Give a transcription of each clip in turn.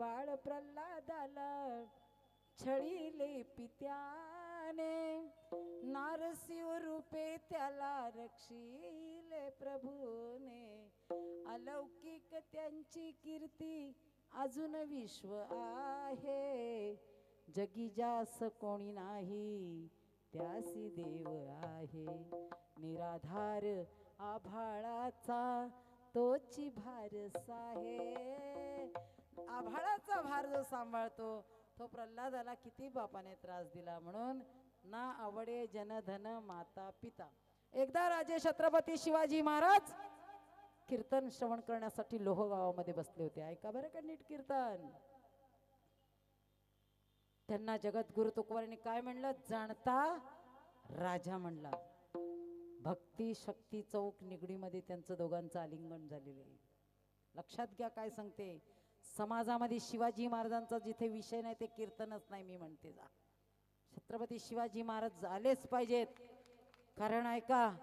बाळ प्रल्हादाला छळीले पित्याने. नारसिंह रूपे त्याला रक्षिले प्रभूने. अलौकिक त्यांची कीर्ती अजून विश्व आहे. जगी जास कोणी नाही त्यासी देव आहे. निराधार आभाळाचा तोची भारस आहे आभाळाचा भार जो सांभाळतो तो प्रल्हादाला किती बापाने त्रास दिला म्हणून ना आवडे जनधन माता पिता. एकदा राजे छत्रपती शिवाजी महाराज कीर्तन श्रवण करण्यासाठी लोह गावामध्ये बसले होते. ऐका बरं का नीट कीर्तन. त्यांना जगद्गुरु तुकोबारांनी काय म्हणलं? जाणता राजा म्हणला. भक्ती शक्ती चौक निगडीमध्ये त्यांचं दोघांचं आलिंगन झालेलं आहे. लक्षात घ्या काय सांगते. समाजामध्ये शिवाजी महाराजांचा जिथे विषय नाही ते कीर्तनच नाही मी म्हणते जा. छत्रपती शिवाजी महाराज झालेच पाहिजेत. कारण ऐका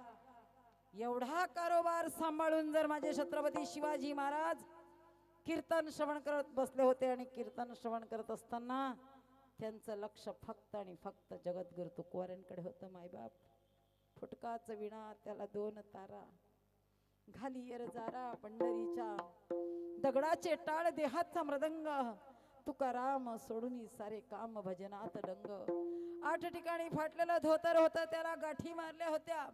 एवढा कारोबार सांभाळून जर माझे छत्रपती शिवाजी महाराज कीर्तन श्रवण करत बसले होते आणि कीर्तन श्रवण करत असताना त्यांचं लक्ष फक्त आणि फक्त जगद्गुरु तुकवाऱ्यांकडे होतं मायबाप. फुटकाच विणा त्याला दोन तारा. घालीयर जारा पंढरीच्या. दगडाचे टाळ देहाचा मृदंग. तुकाराम सोडून सारे काम भजनात डंग. आठ ठिकाणी फाटलेला धोतर होता त्याला गाठी मारल्या होत्या.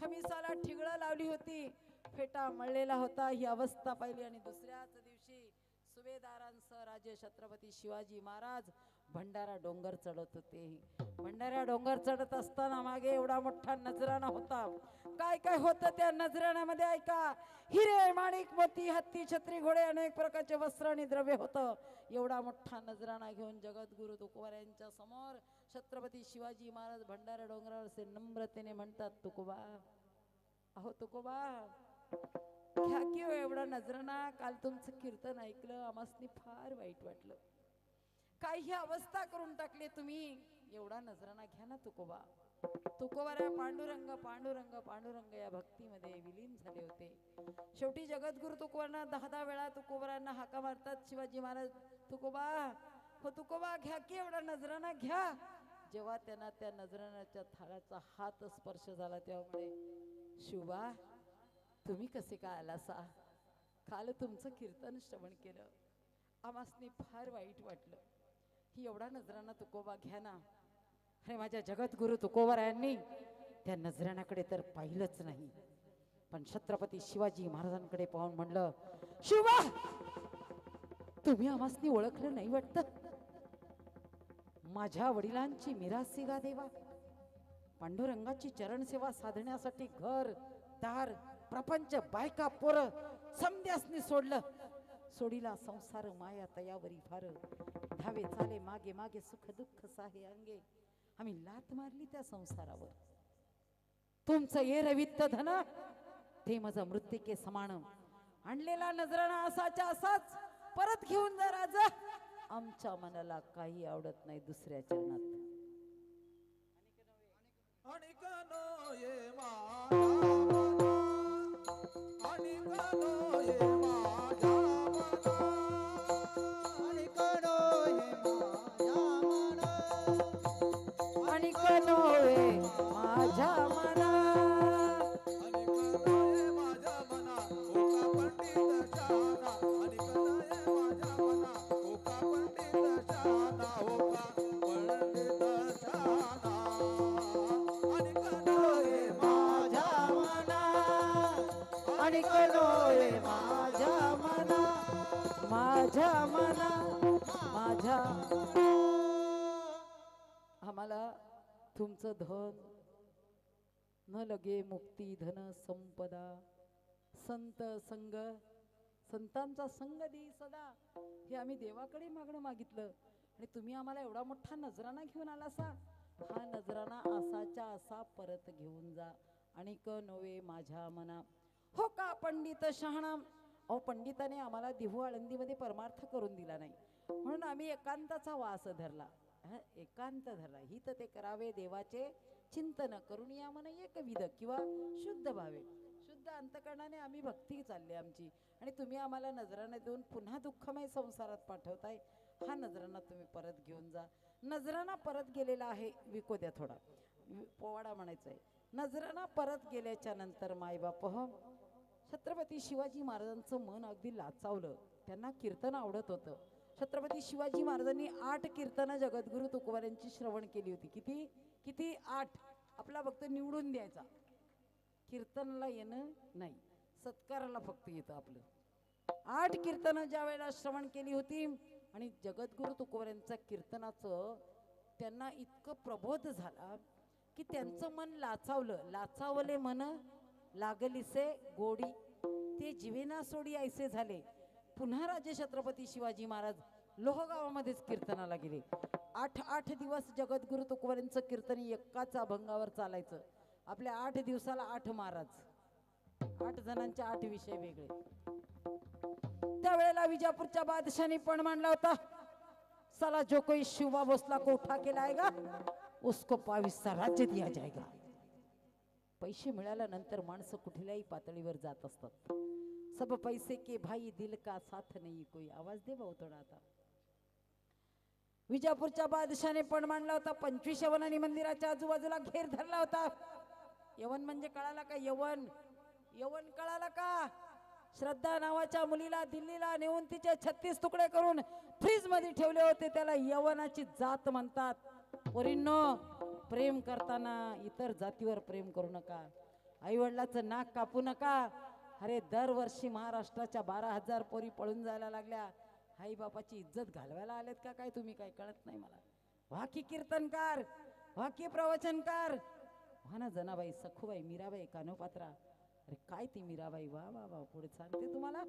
खमिसाला ठिगळं लावली होती. फेटा मळलेला होता ही अवस्था पाहिली. आणि दुसऱ्याच दिवशी सुभेदारांसह राजे छत्रपती शिवाजी महाराज भंडारा डोंगर चढत होते. भंडारा डोंगर चढत असताना मागे एवढा मोठा नजराणा होता. काय काय होतं त्या नजराण्यामध्ये ऐका. हिरे माणिक मोती हत्ती छत्री घोडे अनेक प्रकारचे वस्त्र आणि द्रव्य होतं. एवढा मोठा नजराणा घेऊन जगद्गुरु तुकोबार यांच्या समोर छत्रपती शिवाजी महाराज भंडारा डोंगरावर असे नम्रतेने म्हणतात तुकोबा अहो तुकोबा घ्या की हो एवढा नजराणा. काल तुमचं कीर्तन ऐकलं आम्हासनी फार वाईट वाटलं. काय ही अवस्था करून टाकली तुम्ही. एवढा नजराना घ्या ना तुकोबा. तुकोबारा पांडुरंग पांडुरंग पांडुरंग या भक्तीमध्ये विलीन झाले होते. शेवटी जगद्गुरु तुकोबांना दहा दहा वेळा तुकोबरांना हाका मारतात. शिवाजी महाराज तुकोबा हो तुकोबा घ्या की एवढा नजराना घ्या. जेव्हा त्यांना त्या नजराण्याच्या थाळाचा हात स्पर्श झाला तेव्हा म्हणे शिवा तुम्ही कसे काय आलासा? काल तुमचं कीर्तन श्रवण केलं. आमासने फार वाईट वाटलं. ही एवढा नजराना तुकोबा घ्या ना. अरे माझ्या जगद्गुरु तुकोबारायांनी त्या नजराण्याकडे तर पाहिलंच नाही. पण छत्रपती शिवाजी महाराजांकडे पाहून म्हणलं शिवा तुम्ही आम्हासनी ओळखलं नाही वाटत? माझ्या वडिलांची मिरासी गा देवा. पांडुरंगाची चरणसेवा साधण्यासाठी घर दार प्रपंच बायका पोर समध्यासनी सोडलं. सोडीला संसार माया तयावरी फार. धावे चाले मागे मागे सुख दुःख साहे अंगे. आम्ही लात मारली त्या संसारावर. तुमचं ये रवित्त धन ते माझं मृत्तिके समान. आणलेला नजराणा असाच्या असाच परत घेऊन जा राजा. आमच्या मनाला काही आवडत नाही दुसऱ्या चरणात. आणि माझ्या मना माझ्या मना माझ्या आम्हाला तुमचं धन न लगे मुक्ती धन संपदा. संत संग संतांचा संग दे सदा. हे आम्ही देवाकडे मागणं मागितलं. आणि तुम्ही आम्हाला एवढा मोठा नजराना घेऊन आलासा. हा नजराना असाच्या असा परत घेऊन जा. आणि क नव्हे माझ्या मना. हो का पंडित शहाणा? अहो पंडिताने आम्हाला देहू आळंदीमध्ये परमार्थ करून दिला नाही. म्हणून आम्ही एकांताचा वास धरला. एकांत धरला. ही तर ते करावे देवाचे चिंतन करून या मन एकविध किंवा शुद्ध भावे. शुद्ध अंतकरणाने आम्ही भक्ती चालली आमची. आणि तुम्ही आम्हाला नजराने देऊन पुन्हा दुःखमय संसारात पाठवताय. हा नजराना तुम्ही परत घेऊन जा. नजराना परत गेलेला आहे विको द्या थोडा. पोवाडा म्हणायचा आहे नजराना परत गेल्याच्यानंतर मायबाप हो छत्रपती शिवाजी महाराजांचं मन अगदी लाचावलं. त्यांना कीर्तन आवडत होतं. छत्रपती शिवाजी महाराजांनी आठ कीर्तनं जगद्गुरु तुकोबारांची श्रवण केली होती. किती? किती? आठ. आपला फक्त निवडून द्यायचा. कीर्तनाला येणं नाही. सत्काराला फक्त येतं आपलं. आठ कीर्तनं ज्या वेळेला श्रवण केली होती आणि जगद्गुरु तुकोबारांच्या कीर्तनाचं त्यांना इतकं प्रबोध झाला की त्यांचं मन लाचावलं. लाचावले मन लागलीसे गोडी. ते जीवेना सोडी ऐसे झाले. पुन्हा राजे छत्रपती शिवाजी महाराज लोहगावामध्येच कीर्तनाला गेले. आठ आठ दिवस जगद्गुरु तुकोबारांचं कीर्तन एकाच अभंगावर चालायचं. आपल्या आठ दिवसाला आठ महाराज. आठ जणांचे आठ विषय वेगळे. त्यावेळेला विजापूरच्या बादशाने पण मांडला होता. साला जो कोई शिवा भोसला को उठा के लाएगा उसको पाविसचा राज्य दिया जाएगा पैसे मिळाल्यानंतर माणसं कुठल्याही पातळीवर जात असतात. सब पैसे के भाई दिल का साथ नाही कोई आवाज दे भाऊ थोडा आता. विजापूरच्या बादशाने पण मांडला होता पंचवीस यवनानी मंदिराच्या आजूबाजूला घेर धरला होता. यवन म्हणजे कळाला का यवन? यवन कळाला का? श्रद्धा नावाच्या मुलीला दिल्लीला नेऊन तिचे छत्तीस तुकडे करून फ्रीजमध्ये ठेवले होते त्याला यवनाची जात म्हणतात. पोरींनो प्रेम करताना इतर जातीवर प्रेम करू नका. आईवडिलाचं नाक कापू नका. अरे दरवर्षी महाराष्ट्राच्या बारा हजार पोरी पळून जायला लागल्या. आई बापाची इज्जत घालवायला आलेत का काय तुम्ही काय कळत नाही मला? वाकी कीर्तनकार वाकी प्रवचनकार. व्हा ना जनाबाई सखूबाई मीराबाई कानोपात्रा अरे काय ती मीराबाई? वा वा वा पुढे सांगते तुम्हाला.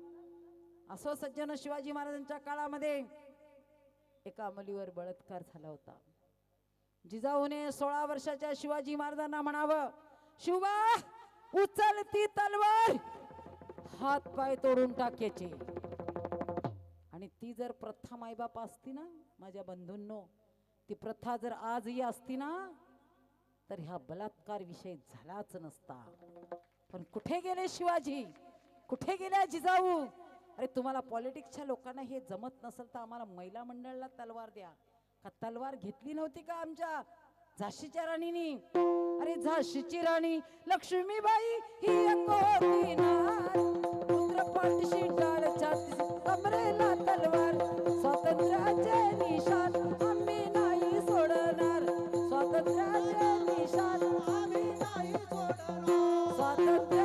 असो सज्जन शिवाजी महाराजांच्या काळामध्ये एका अमलीवर बलात्कार झाला होता. जिजाऊने सोळा वर्षाच्या शिवाजी महाराजांना म्हणावं शिवा उचल ती तलवार हात पाय तोडून टाक्याचे. आणि ती जर प्रथा मायबाप असती ना माझ्या बंधूंनो ती प्रथा जर आजही असती ना तर ह्या बलात्कार विषय झालाच नसता. पण कुठे गेले शिवाजी? कुठे गेल्या जिजाऊ? अरे तुम्हाला पॉलिटिक्सच्या लोकांना हे जमत नसेल तर आम्हाला महिला मंडळाला तलवार द्या. का तलवार घेतली नव्हती का आमच्या झाशीच्या राणीनी? अरे झाशीची राणी लक्ष्मीबाई ही होती पुत्र पाठशी डाळ छाती कमरेला तलवार. स्वातंत्र्याचे निशान आम्ही नाही सोडणार. स्वातंत्र्याचे निशान आम्ही नाही सोडणार. स्वातंत्र्य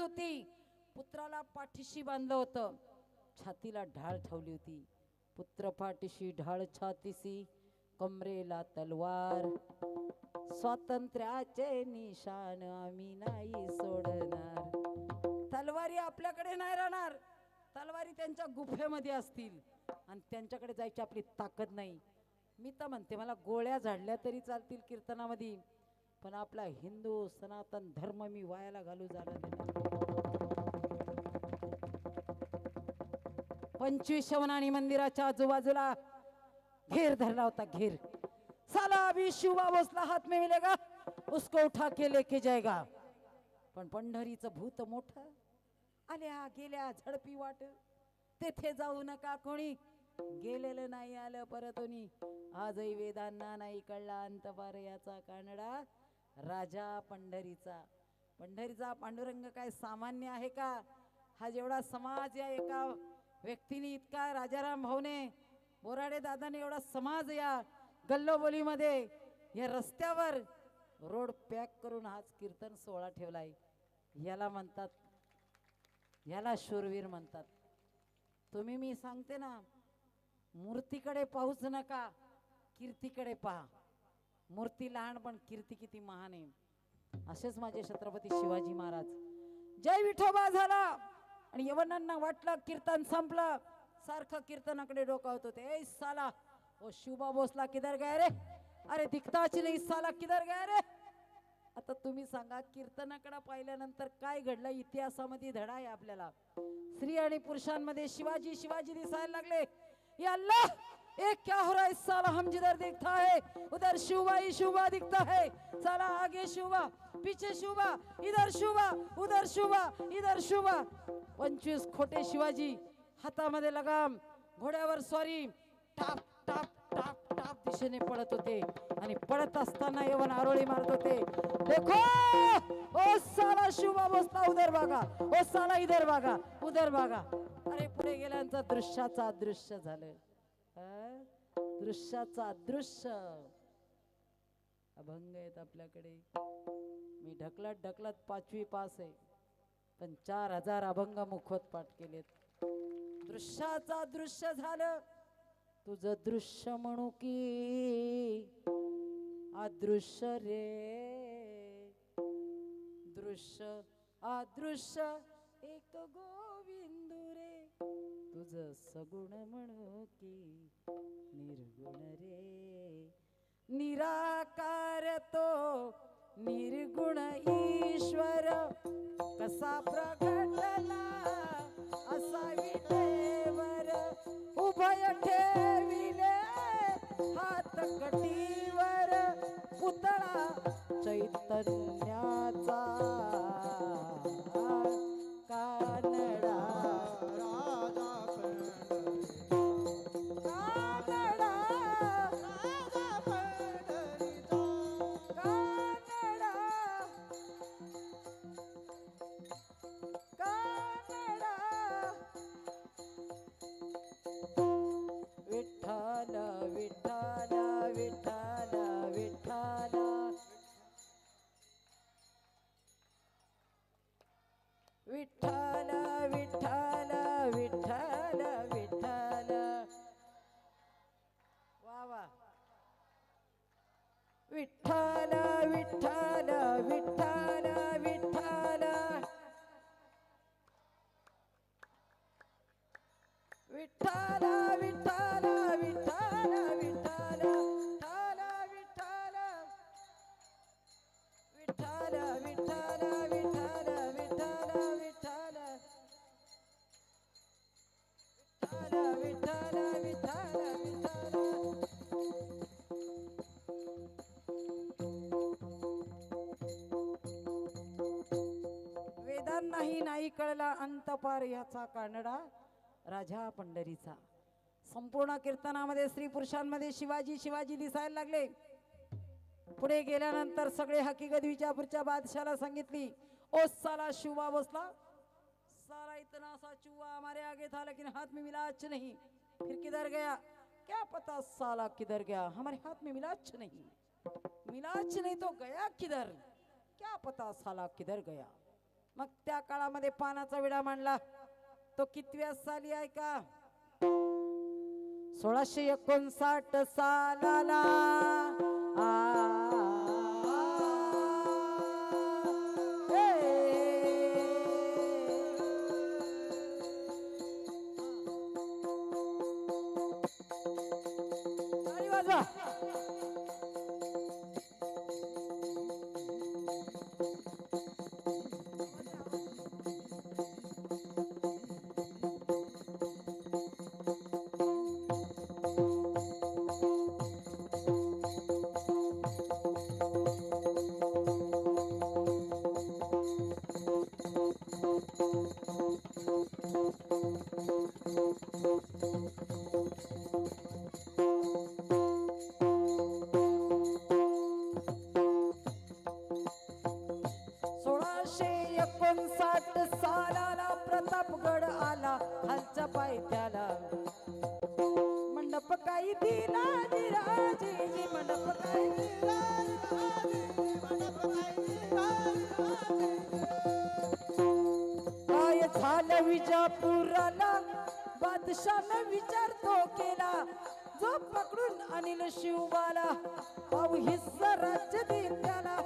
शूरवीरांसारखी होती. पुत्राला पाठीशी बांधलं होतं. छातीला ढाळ ठेवली होती. पुत्र पाठीशी ढाळ छातीशी कमरेला तलवार. स्वातंत्र्याचे निशान आम्ही नाही सोडणार. तलवारी आपल्याकडे नाही राहणार. तलवारी त्यांच्या गुफेमध्ये असतील. आणि त्यांच्याकडे जायची आपली ताकद नाही. मी तर म्हणते मला गोळ्या झाडल्या तरी चालतील कीर्तनामध्ये. पण आपला हिंदू सनातन धर्म मी वायाला घालू झाला पंचवीस शवनानी मंदिराच्या आजूबाजूला घेर धरला होता घेर. साला अभी शिवा बसला हात में मिलेगा उसको उठा के लेके जाएगा पण पंढरीचं भूत मोठं. आल्या गेल्या झडपी वाट. तेथे जाऊ नका कोणी. गेलेलं नाही आलं परतोनी. आजही वेदांना नाही कळला अंतपार याचा कानडा. राजा पंढरीचा. पंढरीचा पांडुरंग काय सामान्य आहे का? हा जेवढा समाज या एका व्यक्तीने इतका राजाराम भाऊने बोराडे दादाने एवढा समाज या गल्लोबोलीमध्ये या रस्त्यावर रोड पॅक करून हाच कीर्तन सोहळा ठेवलाय. याला म्हणतात याला शूरवीर म्हणतात. तुम्ही मी सांगते ना मूर्तीकडे पाहूच नका कीर्तीकडे पहा. मूर्ती लहान पण कीर्ती किती महान आहे. असेच माझे छत्रपती शिवाजी महाराज. जय विठोबा झाला! आणि यवनांना वाटलं कीर्तन संपलं. सारखं कीर्तनाकडे डोकावत होते ए साला ओ शिवबा भोसला किधर गया रे? अरे दिखताच नाही साला किधर गया रे? आता तुम्ही सांगा कीर्तनाकडे पाहिल्यानंतर काय घडलं? इतिहासामध्ये धडा आहे आपल्याला. स्त्री आणि पुरुषांमध्ये शिवाजी शिवाजी दिसायला लागले. या अल्लाह एक क्या हो रहा है? इस साला हम जिधर दिखता है उधर शुभा ही शुभा दिखता है। साला आगे शुभा पीछे शिवबा इधर शुभा उधर शुभा इधर शुभा। पंचवीस खोटे शिवाजी हातामध्ये लगाम घोड्यावर स्वारी। टाप टाप टाप टाप दिशेने पडत होते आणि पडत असताना येवन आरोळी मारत होते. देखो! ओ साला शुभा बसला उधर बागा. ओ साला इधर बागा उधर बागा. अरे पुढे गेल्यानंतर दृश्याचा अदृश्य झालं. दृश्याचा अदृश्य अभंग आहेत आपल्याकडे. मी ढकलत ढकलत पाचवी पास आहे. पण चार हजार अभंग मुखवत पाठ केलेत. दृश्याचा दृश्य झालं. तुझं दृश्य म्हणू की अदृश्य रे. दृश्य अदृश्य एक गोविंद तुझ सगुण म्हणू की निर्गुण रे. निराकार तो निर्गुण ईश्वर. कसा प्रगटला असा विटेवर उभय ठेविले हात कटीवर. पुतळा चैतन्याचा. विठ्ठल विठ्ठल नाही अंतपार याचा कानडा राजा पंढरीचा. संपूर्ण कीर्तनामध्ये स्त्री पुरुषांमध्ये शिवाजी शिवाजी दिसायला लागले. पुढे गेल्यानंतर सगळे हकीकत विजापूरच्या बादशाला सांगितली ओ साला शिवा बसला. साला इतना सा चुआ हमारे आगे था लेकिन हाथ में मिला अच्छा नहीं. फिर किधर गया? क्या पता साला किधर गया? हमारे हाथ में मिला अच्छा नहीं. मिला अच्छा नहीं तो गया किधर? क्या पता साला किधर गया? मग त्या काळामध्ये पानाचा विडा मांडला. तो कितव्या साली आहे का? सोळाशे एकोणसाठ सालाला. वाजवा. एकोणसाठ सालाला प्रतापगड आला खालच्या पायथ्याला. मंडप काही दिला जिराजी मंडप काही दिला काय झालं विजापुराला? बादशानं विचार तो केला. जो पकडून अनिल शिवबाला पाऊ हिस्सा राज्य दिन त्याला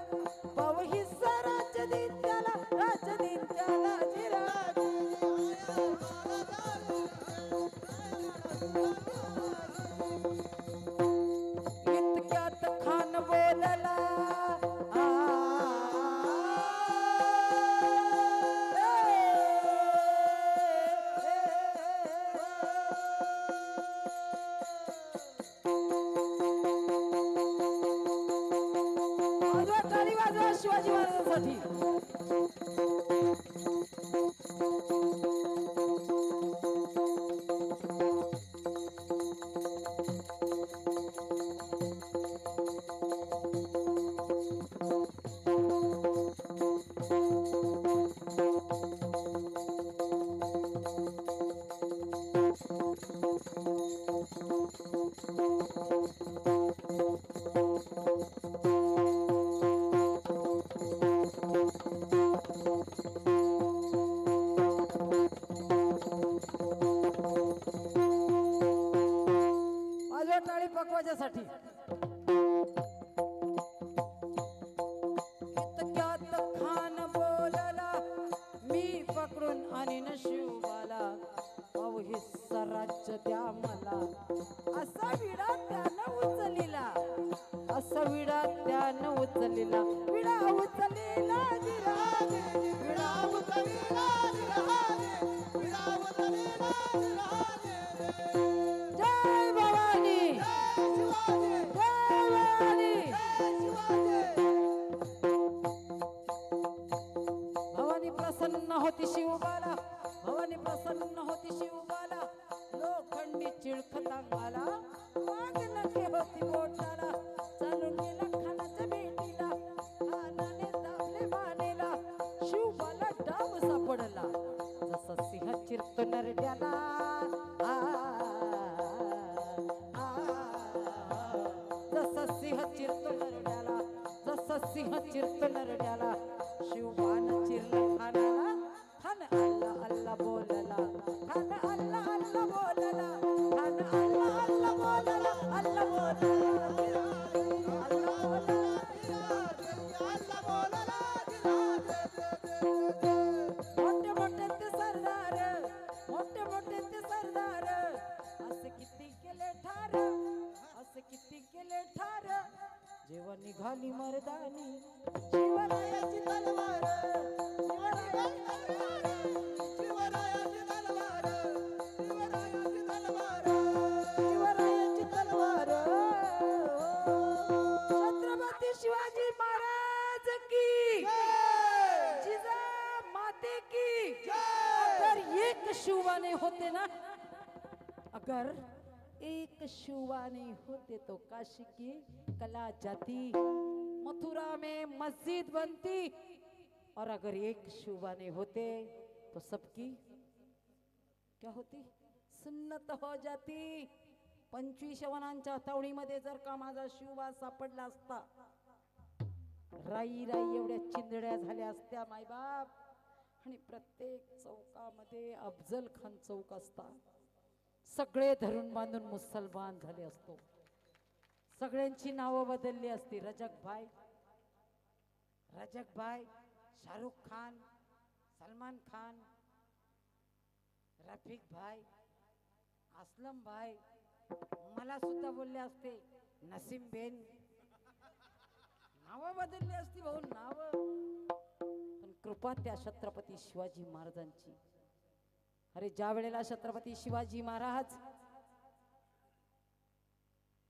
उचलीला उचलिला जिराजे, विडा उचलिला जिराजे. जसा सिंह चिरतो अगर एक शिवाने होते तो काशी की कला जाती। मथुरा में मस्जिद बनती। और अगर एक शिवाने होते तो सबकी क्या होती? सुन्नत हो जाती। पंचवीस वनांच्या तावडीमध्ये जर का माझा शिवबा सापडला असता राई राई एवढ्या चिंदड्या झाल्या असत्या मायबाप. आणि प्रत्येक चौकामध्ये अफजल खान चौक असता. सगळे धरून बांधून मुसलमान झाले असतो. सगळ्यांची नावं बदलली असती. रजक भाई रजक भाई शाहरुख खान सलमान खान रफिक भाई असलम भाई मला सुद्धा बोलले असते नसीम बेन. नावं बदलली असती भाऊ नाव. पण कृपा त्या छत्रपती शिवाजी महाराजांची. अरे ज्या वेळेला छत्रपती शिवाजी महाराज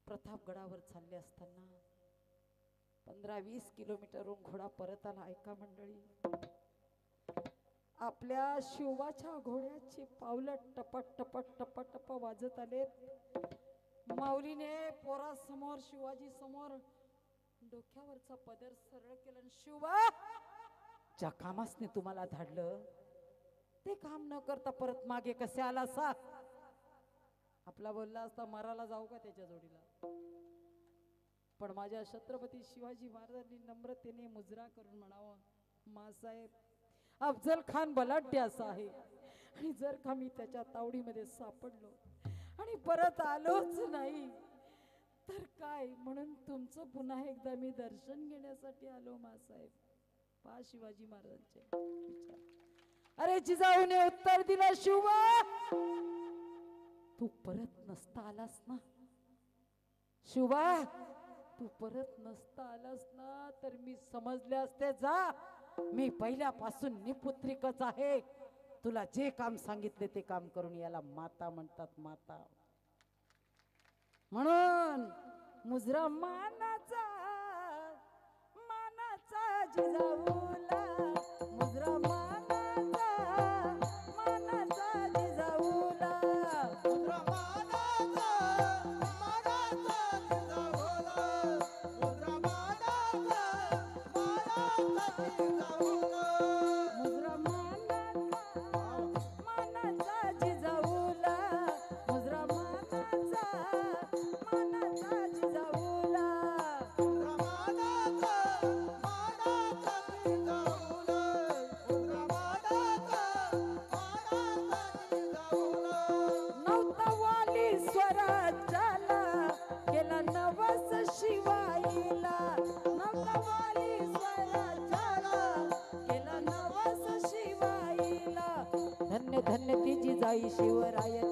प्रतापगडावर चालले असताना पंधरा वीस किलोमीटरहून घोडा परत आला ऐका मंडळी. आपल्या शिवाच्या घोड्याची पावलं टपट टपट टपट टप वाजत आलेत. माऊलीने पोरासमोर शिवाजी समोर डोक्यावरचा पदर सरळ केला शिवा ज्या कामासने तुम्हाला धाडलं ते काम न करता परत मागे कसे आला सा आपला बोलला असता मराला जाऊ का त्याच्या जोडीला? पण माझ्या छत्रपती शिवाजी महाराजांनी नम्रतेने मुजरा करून म्हणावं मासाहेब अफजल खान बलाढ्य असा आहे. आणि जर का मी त्याच्या तावडीमध्ये सापडलो आणि परत आलोच नाही तर काय? म्हणून तुमचं पुन्हा एकदा मी दर्शन घेण्यासाठी आलो मासाहेब पहा शिवाजी महाराजांचे विचार. अरे जिजाऊने उत्तर दिलं शिवा. तू परत नसता आलास ना. शिवा तू परत नसता आलास ना तर मी समजले असते जा. मी पहिल्यापासून निपुत्रिकच आहे. तुला जे काम सांगितले ते काम करून याला माता म्हणतात माता. म्हणून मुजरा मानाचा मानाचा जिजाऊला तिची